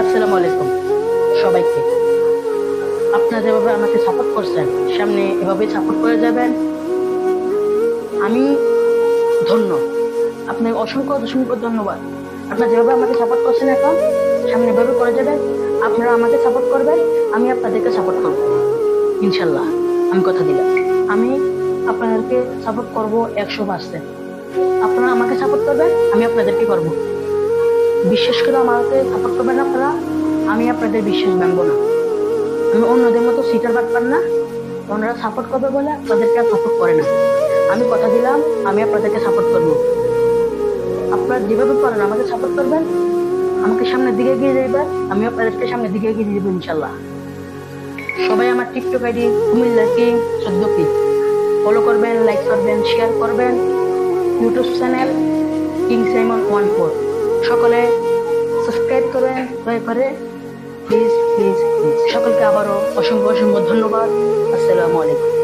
আসসালামু আলাইকুম। সবাইকে। আপনারা যেভাবে আমাকে সাপোর্ট করছেন, সামনে এভাবে সাপোর্ট করে যাবেন, আমি ধন্য। আপনাকে অসংখ্য অসংখ্য ধন্যবাদ। আপনারা যেভাবে আমাকে সাপোর্ট করছেন এখন, সামনে এভাবে করে যাবেন, আপনারা আমাকে সাপোর্ট করবেন, আমি আপনাদেরকে সাপোর্ট করব। ইনশাল্লাহ আমি কথা দিলাম। আমি আপনাদেরকে সাপোর্ট করব একশো পার্সেন্ট আপনারা আমাকে সাপোর্ট করবেন, আমি আপনাদেরকে করব। বিশ্বাস করে আমাকে সাপোর্ট করবেন আপনারা? আমি আপনাদের বিশ্বাস ভাঙবো না। আমি অন্যদের মতো সিটার পারতাম না। ওনারা সাপোর্ট করবে বলে আপনাদেরকে সাপোর্ট করে না। আমি কথা দিলাম, আমি আপনাদেরকে সাপোর্ট করব। আপনারা যেভাবে পারেন আমাকে সাপোর্ট করবেন। আমাকে সামনের দিকে এগিয়ে যাবেন আমি আপনাদেরকে সামনের দিকে এগিয়ে যাব ইনশাল্লাহ সবাই আমার টিকটক আইডি, কুমিল্লা কিং, সদ্য কি। ফলো করবেন লাইক করবেন শেয়ার করবেন। YouTube channel king Simon one four. সকলে সাবস্ক্রাইব করবেন দয়া করে প্লিজ প্লিজ প্লিজ সকলকে আবারও অসংখ্য অসংখ্য ধন্যবাদ। আসসালামু আলাইকুম।